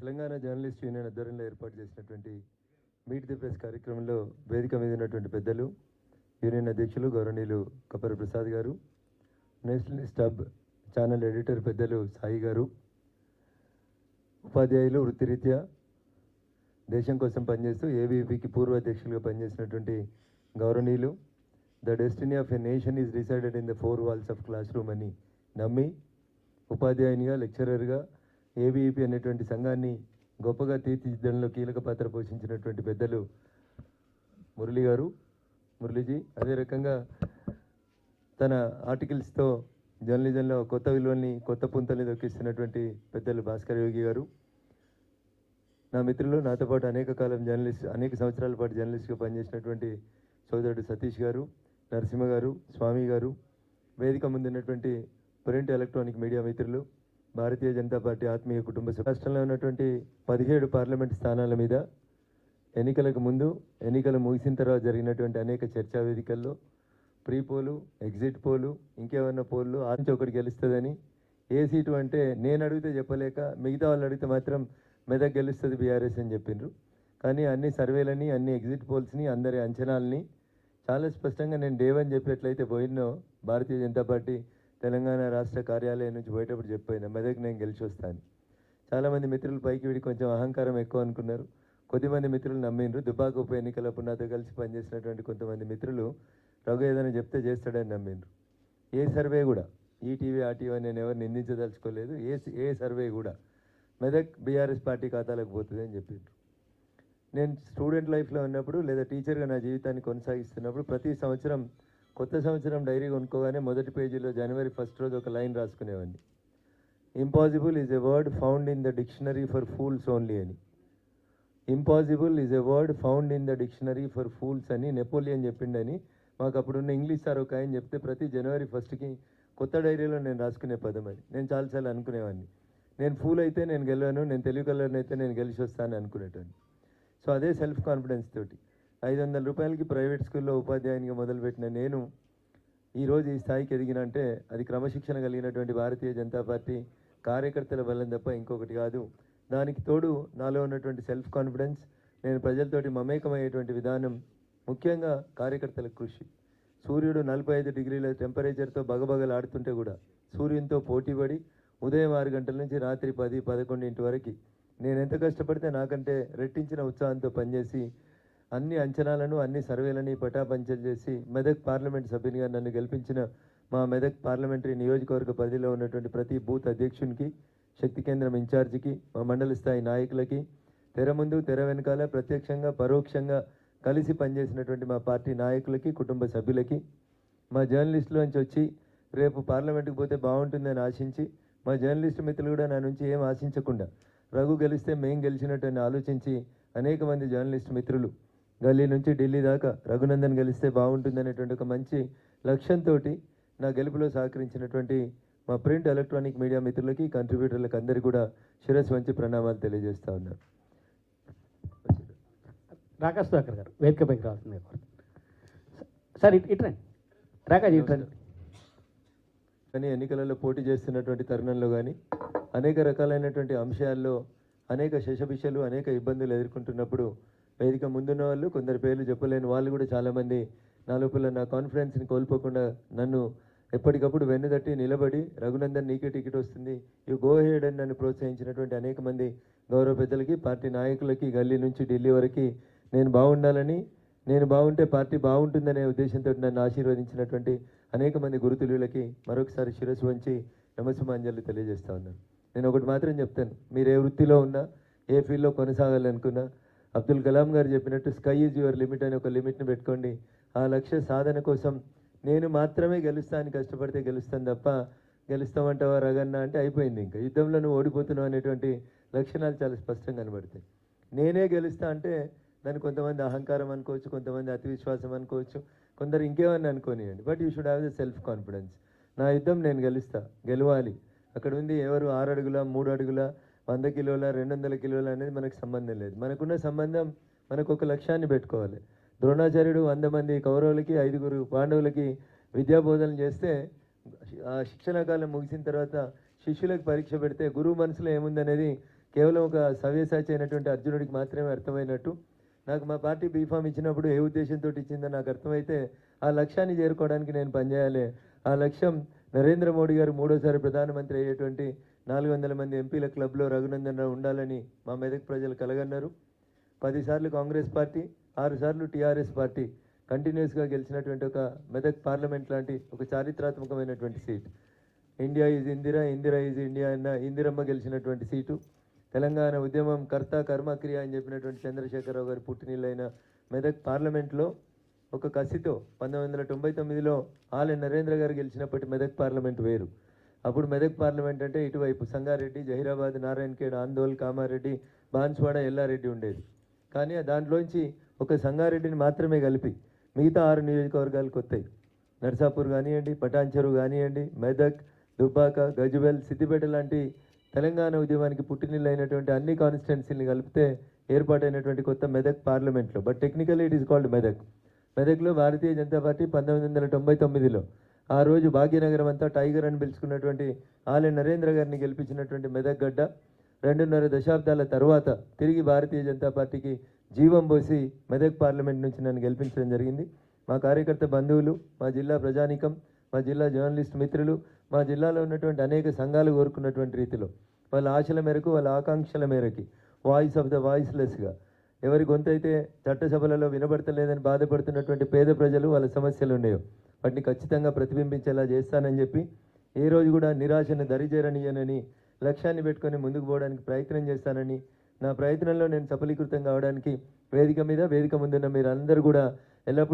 Telangana journalist union ఆధ్వర్యంలో ఏర్పాటు చేసినటువంటి మీట్ ది ప్రెస్ కార్యక్రమంలో వేదిక మీద ఉన్నటువంటి పెద్దలు యూనియన్ అధ్యక్షులు గౌరవనీయులు కపర ప్రసాద్ గారు నేషనలిస్ట్ హబ్ ఛానల్ ఎడిటర్ పెద్దలు సాయి గారు ఉపాధ్యాయులు వృత్తిరీత్యా దేశం కోసం పనిచేస్తూ ఏబీపీకి పూర్వ అధ్యక్షులుగా పనిచేసినటువంటి గౌరవనీయులు the destiny of a nation is decided in the four walls of classroom అని నమ్మి ఉపాధ్యాయునిగా లెక్చరర్గా ఏబీఈపీ అనేటువంటి సంఘాన్ని గొప్పగా తీర్చిదిద్దడంలో కీలక పాత్ర పోషించినటువంటి పెద్దలు మురళి గారు మురళీజీ. అదే రకంగా తన ఆర్టికల్స్తో జర్నలిజంలో కొత్త విలువల్ని కొత్త పుంతల్ని దొక్కిస్తున్నటువంటి పెద్దలు భాస్కర్ యోగి గారు. నా మిత్రులు నాతో పాటు అనేక కాలం జర్నలిస్ట్ అనేక సంవత్సరాల పాటు జర్నలిస్ట్గా పనిచేసినటువంటి సోదరుడు సతీష్ గారు నరసింహ గారు స్వామి గారు వేదిక ముందున్నటువంటి ప్రింట్ ఎలక్ట్రానిక్ మీడియా మిత్రులు భారతీయ జనతా పార్టీ ఆత్మీయ కుటుంబ రాష్ట్రంలో ఉన్నటువంటి పదిహేడు పార్లమెంట్ స్థానాల మీద ఎన్నికలకు ముందు ఎన్నికలు ముగిసిన తర్వాత జరిగినటువంటి అనేక చర్చా వేదికల్లో ప్రీ పోలు ఎగ్జిట్ పోలు ఇంకేమన్నా పోళ్ళు ఆంచి ఒకటి గెలుస్తుందని ఏ సీటు అంటే నేను అడిగితే చెప్పలేక మిగతా వాళ్ళు అడిగితే మాత్రం మెదక్ గెలుస్తుంది బీఆర్ఎస్ అని చెప్పిండ్రు. కానీ అన్ని సర్వేలని అన్ని ఎగ్జిట్ పోల్స్ని అందరి అంచనాలని చాలా స్పష్టంగా నేను డేవని చెప్పేట్లయితే పోయినో భారతీయ జనతా పార్టీ తెలంగాణ రాష్ట్ర కార్యాలయం నుంచి పోయేటప్పుడు చెప్పిన మెదక్ నేను గెలిచి వస్తాను. చాలామంది మిత్రులు పైకి వీడి కొంచెం అహంకారం ఎక్కువ అనుకున్నారు. కొద్దిమంది మిత్రులు నమ్మిండ్రు. దుబాక ఉప ఎన్నికలప్పుడు నాతో కలిసి పనిచేసినటువంటి కొంతమంది మిత్రులు రఘు ఏదైనా చెప్తే చేస్తాడని నమ్మిండ్రు. ఏ సర్వే కూడా ఈటీవీ ఆర్టీవీ నేను ఎవరు నిందించదలుచుకోలేదు. ఏ ఏ సర్వే కూడా మెదక్ బీఆర్ఎస్ పార్టీ ఖాతాలకు పోతుంది అని చెప్పిండ్రు. నేను స్టూడెంట్ లైఫ్లో ఉన్నప్పుడు లేదా టీచర్గా నా జీవితాన్ని కొనసాగిస్తున్నప్పుడు ప్రతి సంవత్సరం కొత్త సంవత్సరం డైరీ కొనుక్కోగానే మొదటి పేజీలో జనవరి ఫస్ట్ రోజు ఒక line రాసుకునేవాడిని. Impossible is a word found in the dictionary for fools only అని. Impossible is a word found in the dictionary for fools అని నెపోలియన్ చెప్పిండని మాకు అప్పుడున్న ఇంగ్లీష్ సార్ ఒక ఆయన చెప్తే ప్రతి జనవరి ఫస్ట్కి కొత్త డైరీలో నేను రాసుకునే పదం అది. నేను చాలాసార్లు అనుకునేవాడిని. నేను ఫూల్ అయితే నేను గెలవను నేను తెలుగు కలర్ని అయితే నేను గెలిచి వస్తాను అనుకునేటాన్ని సో అదే సెల్ఫ్ కాన్ఫిడెన్స్ తోటి. ఐదు వందల రూపాయలకి ప్రైవేట్ స్కూల్లో ఉపాధ్యాయునిగా మొదలుపెట్టిన నేను ఈరోజు ఈ స్థాయికి ఎదిగినంటే అది క్రమశిక్షణ కలిగినటువంటి భారతీయ జనతా పార్టీ కార్యకర్తల బలం తప్ప ఇంకొకటి కాదు. దానికి తోడు నాలో ఉన్నటువంటి సెల్ఫ్ కాన్ఫిడెన్స్ నేను ప్రజలతోటి మమేకమయ్యేటువంటి విధానం ముఖ్యంగా కార్యకర్తల కృషి. సూర్యుడు నలభై ఐదు డిగ్రీల టెంపరేచర్తో బగబగలాడుతుంటే కూడా సూర్యునితో పోటీపడి ఉదయం ఆరు గంటల నుంచి రాత్రి పది పదకొండింటి వరకు నేను ఎంత కష్టపడితే నాకంటే రెట్టించిన ఉత్సాహంతో పనిచేసి అన్ని అంచనాలను అన్ని సర్వేలని పటాపంచలు చేసి మెదక్ పార్లమెంట్ సభ్యునిగా నన్ను గెలిపించిన మా మెదక్ పార్లమెంటరీ నియోజకవర్గ పరిధిలో ఉన్నటువంటి ప్రతి బూత్ అధ్యక్షునికి శక్తి కేంద్రం ఇన్ఛార్జికి మా మండల స్థాయి నాయకులకి తెర ముందు తెర వెనకాల ప్రత్యక్షంగా పరోక్షంగా కలిసి పనిచేసినటువంటి మా పార్టీ నాయకులకి కుటుంబ సభ్యులకి మా జర్నలిస్టులోంచి వచ్చి రేపు పార్లమెంట్కి పోతే బాగుంటుందని ఆశించి మా జర్నలిస్టు మిత్రులు కూడా నా నుంచి ఏం ఆశించకుండా రఘు గెలిస్తే మేం గెలిచినట్టు అని ఆలోచించి అనేక మంది జర్నలిస్ట్ మిత్రులు గల్లీ నుంచి ఢిల్లీ దాకా రఘునందన్ గెలిస్తే బాగుంటుందనేటువంటి ఒక మంచి లక్ష్యంతో నా గెలుపులో సహకరించినటువంటి మా ప్రింట్ ఎలక్ట్రానిక్ మీడియా మిత్రులకి కంట్రిబ్యూటర్లకు అందరికీ కూడా శిరస్సు వంచి ప్రణామాలు తెలియజేస్తా ఉన్నాను. రాకా సుధాకర్ గారు వేదిక పైకి రావాల్సిందే సార్ ఇట్ ఇట్రండి రాకాజీ ఇట్రండి కానీ ఎన్నికలలో పోటీ చేస్తున్నటువంటి తరుణంలో కానీ అనేక రకాలైనటువంటి అంశాల్లో అనేక శశభిషలు అనేక ఇబ్బందులు ఎదుర్కొంటున్నప్పుడు వేదిక ముందున్న వాళ్ళు కొందరు పేర్లు చెప్పలేని వాళ్ళు కూడా చాలామంది నా లోపల నా కాన్ఫిడెన్స్ని కోల్పోకుండా నన్ను ఎప్పటికప్పుడు వెన్నుదట్టి నిలబడి రఘునందన్ నీకే టికెట్ వస్తుంది. ఈ గో హెడ్ అని నన్ను ప్రోత్సహించినటువంటి అనేక మంది గౌరవ పెద్దలకి పార్టీ నాయకులకి గల్లీ నుంచి ఢిల్లీ వరకు నేను బాగుండాలని నేను బాగుంటే పార్టీ బాగుంటుందనే ఉద్దేశంతో నన్ను ఆశీర్వదించినటువంటి అనేక మంది గురుతులులకి మరొకసారి శిరస్సు వంచి నమస్సుమాంజలు తెలియజేస్తా ఉన్నాను. నేను ఒకటి మాత్రం చెప్తాను. మీరు ఏ వృత్తిలో ఉన్నా ఏ ఫీల్డ్లో కొనసాగాలనుకున్నా అబ్దుల్ కలాం గారు చెప్పినట్టు స్కై ఈజ్ యువర్ లిమిట్ అని ఒక లిమిట్ని పెట్టుకోండి. ఆ లక్ష్య సాధన కోసం నేను మాత్రమే గెలుస్తాను కష్టపడితే గెలుస్తాను తప్ప గెలుస్తామంటావా రగన్న అంటే అయిపోయింది ఇంకా. యుద్ధంలో నువ్వు ఓడిపోతున్నావు అనేటువంటి లక్షణాలు చాలా స్పష్టంగా కనబడతాయి. నేనే గెలుస్తా అంటే దాన్ని కొంతమంది అహంకారం అనుకోవచ్చు కొంతమంది అతి విశ్వాసం అనుకోవచ్చు కొందరు ఇంకేమని అనుకోనియండి. But you should have the self confidence. నా యుద్ధం నేను గెలుస్తా గెలవాలి. అక్కడ ఉంది ఎవరు? ఆరు అడుగుల? మూడు అడుగుల? వంద కిలోల రెండు వందల కిలోల అనేది మనకు సంబంధం లేదు. మనకున్న సంబంధం మనకు ఒక లక్ష్యాన్ని పెట్టుకోవాలి. ద్రోణాచార్యుడు వంద మంది కౌరవులకి ఐదుగురు పాండవులకి విద్యాబోధన చేస్తే ఆ శిక్షణ కాలం ముగిసిన తర్వాత శిష్యులకు పరీక్ష పెడితే గురువు మనసులో ఏముందనేది కేవలం ఒక సవ్యసాచి అయినటువంటి అర్జునుడికి మాత్రమే అర్థమైనట్టు. నాకు మా పార్టీ బీఫామ్ ఇచ్చినప్పుడు ఏ ఉద్దేశంతో ఇచ్చిందో నాకు అర్థమైతే ఆ లక్ష్యాన్ని చేరుకోవడానికి నేను పనిచేయాలి. ఆ లక్ష్యం నరేంద్ర మోడీ గారు మూడోసారి ప్రధానమంత్రి అయ్యేటువంటి నాలుగు వందల మంది ఎంపీల క్లబ్లో రఘునందన్ రావు ఉండాలని మా మెదక్ ప్రజలు కలగన్నారు. పదిసార్లు కాంగ్రెస్ పార్టీ ఆరుసార్లు టీఆర్ఎస్ పార్టీ కంటిన్యూస్గా గెలిచినటువంటి ఒక మెదక్ పార్లమెంట్ లాంటి ఒక చారిత్రాత్మకమైనటువంటి seat. India is Indira Indira is India అన్న ఇందిరమ్మ గెలిచినటువంటి సీటు. తెలంగాణ ఉద్యమం కర్త కర్మక్రియ అని చెప్పినటువంటి చంద్రశేఖరరావు గారి పుట్టినీళ్ళైన మెదక్ పార్లమెంట్లో ఒక కసితో పంతొమ్మిది వందల తొంభై తొమ్మిదిలో ఆలయ నరేంద్ర గారు గెలిచినప్పటి మెదక్ పార్లమెంట్ వేరు. అప్పుడు మెదక్ పార్లమెంట్ అంటే ఇటువైపు సంగారెడ్డి జహీరాబాద్ నారాయణఖేడ్ ఆందోళ్ కామారెడ్డి బాన్స్వాడ ఎల్లారెడ్డి ఉండేది. కానీ దాంట్లోంచి ఒక సంగారెడ్డిని మాత్రమే కలిపి మిగతా ఆరు నియోజకవర్గాలు కొత్తాయి నర్సాపూర్ కానివ్వండి పటాన్చెరు కానివ్వండి మెదక్ దుబ్బాక గజువెల్ సిద్దిపేట లాంటి తెలంగాణ ఉద్యమానికి పుట్టినిల్లు అయినటువంటి అన్ని కాన్స్టిట్యున్సీని కలిపితే ఏర్పాటైనటువంటి కొత్త మెదక్ పార్లమెంట్లో. But technical it is called Medak. మెదక్లో భారతీయ జనతా పార్టీ పంతొమ్మిది వందల తొంభై తొమ్మిదిలో ఆ రోజు భాగ్యనగరం అంతా టైగర్ అని పిలుచుకున్నటువంటి ఆలయ నరేంద్ర గారిని గెలిపించినటువంటి మెదక్ గడ్డ రెండున్నర దశాబ్దాల తర్వాత తిరిగి భారతీయ జనతా పార్టీకి జీవం పోసి మెదక్ పార్లమెంట్ నుంచి నన్ను గెలిపించడం జరిగింది. మా కార్యకర్త బంధువులు మా జిల్లా ప్రజానీకం మా జిల్లా జర్నలిస్ట్ మిత్రులు మా జిల్లాలో ఉన్నటువంటి అనేక సంఘాలు కోరుకున్నటువంటి రీతిలో వాళ్ళ ఆశల మేరకు వాళ్ళ ఆకాంక్షల మేరకి వాయిస్ ఆఫ్ ద వాయిస్లెస్గా ఎవరి గొంతైతే అయితే చట్టసభలలో వినబడతలేదని బాధపడుతున్నటువంటి పేద ప్రజలు వాళ్ళ సమస్యలు ఉన్నాయో వాటిని ఖచ్చితంగా ప్రతిబింబించేలా చేస్తానని చెప్పి ఏ రోజు కూడా నిరాశను దరిచేరనియనని లక్ష్యాన్ని పెట్టుకొని ముందుకు పోవడానికి ప్రయత్నం చేస్తానని నా ప్రయత్నంలో నేను సఫలీకృతం కావడానికి వేదిక మీద వేదిక ముందున్న మీరు అందరూ కూడా ఎల్లప్పుడూ